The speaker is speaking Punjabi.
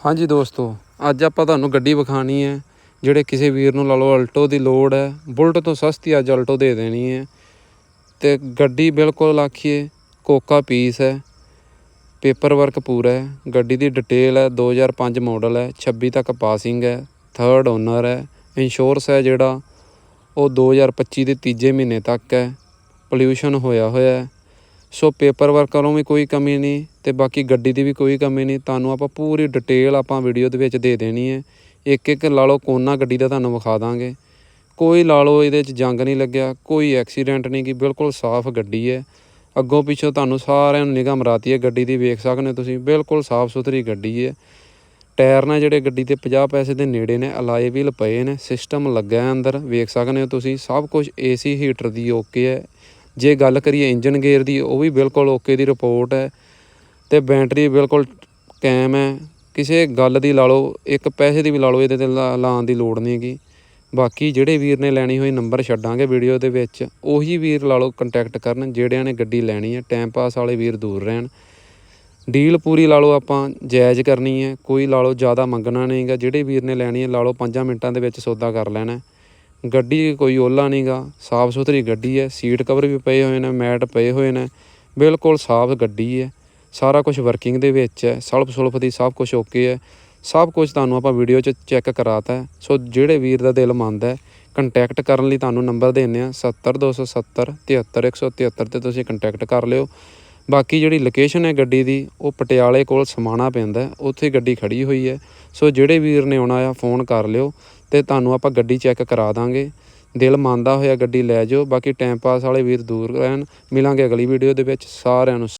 ਹਾਂਜੀ ਦੋਸਤੋ, ਅੱਜ ਆਪਾਂ ਤੁਹਾਨੂੰ ਗੱਡੀ ਵਿਖਾਣੀ ਹੈ, ਜਿਹੜੇ ਕਿਸੇ ਵੀਰ ਨੂੰ ਲਾ ਲਓ ਅਲਟੋ ਦੀ ਲੋੜ ਹੈ। ਬੁਲਟ ਤੋਂ ਸਸਤੀ ਅੱਜ ਅਲਟੋ ਦੇ ਦੇਣੀ ਹੈ। ਤੇ ਗੱਡੀ ਬਿਲਕੁਲ ਆਖੀਏ ਕੋਕਾ ਪੀਸ ਹੈ, ਪੇਪਰ ਵਰਕ ਪੂਰਾ ਹੈ। ਗੱਡੀ ਦੀ ਡਿਟੇਲ ਹੈ 2005 ਮਾਡਲ ਹੈ 26 ਤੱਕ ਪਾਸਿੰਗ ਹੈ ਥਰਡ ਓਨਰ ਹੈ। ਇੰਸ਼ੋਰੈਂਸ ਹੈ ਜਿਹੜਾ, ਉਹ 2025 ਦੇ ਤੀਜੇ ਮਹੀਨੇ ਤੱਕ ਹੈ। ਪੋਲਿਊਸ਼ਨ ਹੋਇਆ ਹੋਇਆ ਹੈ। ਸੋ ਪੇਪਰ ਵਰਕ ਵੱਲੋਂ ਵੀ ਕੋਈ ਕਮੀ ਨਹੀਂ। ਤੇ ਬਾਕੀ ਗੱਡੀ ਦੀ ਵੀ ਕੋਈ ਕਮੀ ਨਹੀਂ। ਤੁਹਾਨੂੰ ਆਪਾਂ ਪੂਰੀ ਡਿਟੇਲ ਆਪਾਂ ਵੀਡੀਓ ਦੇ ਵਿੱਚ ਦੇ ਦੇਣੀ ਹੈ। ਇੱਕ ਇੱਕ ਲਾ ਲਓ ਕੋਨਾ ਗੱਡੀ ਦਾ ਤੁਹਾਨੂੰ ਵਿਖਾ ਦਾਂਗੇ। ਕੋਈ ਲਾ ਲਓ ਇਹਦੇ 'ਚ ਜੰਗ ਨਹੀਂ ਲੱਗਿਆ, ਕੋਈ ਐਕਸੀਡੈਂਟ ਨਹੀਂ ਕੀ ਬਿਲਕੁਲ ਸਾਫ਼ ਗੱਡੀ ਹੈ। ਅੱਗੋਂ ਪਿੱਛੋਂ ਤੁਹਾਨੂੰ ਸਾਰਿਆਂ ਨੂੰ ਨਿਗਾਹ ਮਰਾਤੀ ਹੈ ਗੱਡੀ ਦੀ, ਵੇਖ ਸਕਦੇ ਹੋ ਤੁਸੀਂ, ਬਿਲਕੁਲ ਸਾਫ਼ ਸੁਥਰੀ ਗੱਡੀ ਹੈ। ਟਾਇਰ ਨੇ ਜਿਹੜੇ ਗੱਡੀ ਤੇ 50 ਪੈਸੇ ਦੇ ਨੇੜੇ ਨੇ ਅਲਾਈ ਵੀਲ ਪਏ ਨੇ ਸਿਸਟਮ ਲੱਗਾ ਹੈ ਅੰਦਰ, ਵੇਖ ਸਕਦੇ ਹੋ ਤੁਸੀਂ, ਸਭ ਕੁਝ ਏਸੀ ਹੀਟਰ ਦੀ ਓਕੇ ਹੈ। ਜੇ ਗੱਲ ਕਰੀਏ ਇੰਜਨ ਗੇਅਰ ਦੀ, ਉਹ ਵੀ ਬਿਲਕੁਲ ਓਕੇ ਦੀ ਰਿਪੋਰਟ ਹੈ। ਅਤੇ ਬੈਟਰੀ ਬਿਲਕੁਲ ਕਾਇਮ ਹੈ। ਕਿਸੇ ਗੱਲ ਦੀ ਲਾ ਲਓ, ਇੱਕ ਪੈਸੇ ਦੀ ਵੀ ਲਾ ਲਓ, ਇਹਦੇ ਤੇ ਲਾ- ਲਾਉਣ ਦੀ ਲੋੜ ਨਹੀਂ ਹੈਗੀ। ਬਾਕੀ ਜਿਹੜੇ ਵੀਰ ਨੇ ਲੈਣੀ ਹੋਈ ਨੰਬਰ ਛੱਡਾਂਗੇ ਵੀਡੀਓ ਦੇ ਵਿੱਚ, ਉਹੀ ਵੀਰ ਲਾ ਲਓ ਕੰਟੈਕਟ ਕਰਨ, ਜਿਹੜਿਆਂ ਨੇ ਗੱਡੀ ਲੈਣੀ ਹੈ। ਟਾਈਮ ਪਾਸ ਵਾਲੇ ਵੀਰ ਦੂਰ ਰਹਿਣ। ਡੀਲ ਪੂਰੀ ਲਾ ਲਓ ਆਪਾਂ, ਜਾਇਜ਼ ਕਰਨੀ ਹੈ। ਕੋਈ ਲਾ ਲਓ ਜ਼ਿਆਦਾ ਮੰਗਣਾ ਨਹੀਂਗਾ ਜਿਹੜੇ ਵੀਰ ਨੇ ਲੈਣੀ ਹੈ, ਲਾ ਲਓ 5 ਮਿੰਟਾਂ ਦੇ ਵਿੱਚ ਸੌਦਾ ਕਰ ਲੈਣਾ ਗੱਡੀ ਕੋਈ ਓਲਾ ਨਹੀਂਗਾ ਸਾਫ਼ ਸੁਥਰੀ ਗੱਡੀ ਹੈ। ਸੀਟ ਕਵਰ ਵੀ ਪਏ ਹੋਏ ਨੇ, ਮੈਟ ਪਏ ਹੋਏ ਨੇ। ਬਿਲਕੁਲ ਸਾਫ਼ ਗੱਡੀ ਹੈ। ਸਾਰਾ ਕੁਝ ਵਰਕਿੰਗ ਦੇ ਵਿੱਚ ਹੈ, ਸਲਫ ਸੁਲਫ ਦੀ ਸਭ ਕੁਝ ਓਕੇ ਹੈ। ਸਭ ਕੁਝ ਤੁਹਾਨੂੰ ਆਪਾਂ ਵੀਡੀਓ 'ਚ ਚੈੱਕ ਕਰਾਤਾ ਹੈ। ਸੋ ਜਿਹੜੇ ਵੀਰ ਦਾ ਦਿਲ ਮੰਨਦਾ ਕੰਟੈਕਟ ਕਰਨ ਲਈ ਤੁਹਾਨੂੰ ਨੰਬਰ ਦੇਣੇ ਆ 70270 73173 ਤੇ ਤੁਸੀਂ ਕੰਟੈਕਟ ਕਰ ਲਿਓ। ਬਾਕੀ ਜਿਹੜੀ ਲੋਕੇਸ਼ਨ ਹੈ ਗੱਡੀ ਦੀ, ਉਹ ਪਟਿਆਲੇ ਕੋਲ ਸਮਾਣਾ ਪੈਂਦਾ ਉੱਥੇ ਗੱਡੀ ਖੜੀ ਹੋਈ ਹੈ। ਸੋ ਜਿਹੜੇ ਵੀਰ ਨੇ ਆਉਣਾ ਆ ਫੋਨ ਕਰ ਲਿਓ ਤੇ ਤੁਹਾਨੂੰ ਆਪਾਂ ਗੱਡੀ ਚੈੱਕ ਕਰਾ ਦਾਂਗੇ। ਦਿਲ ਮੰਨਦਾ ਹੋਇਆ ਗੱਡੀ ਲੈ ਜਾਓ, ਬਾਕੀ ਟਾਈਮ ਪਾਸ ਵਾਲੇ ਵੀਰ ਦੂਰ ਰਹਿਣ। ਮਿਲਾਂਗੇ ਅਗਲੀ ਵੀਡੀਓ ਦੇ ਵਿੱਚ, ਸਾਰਿਆਂ ਨੂੰ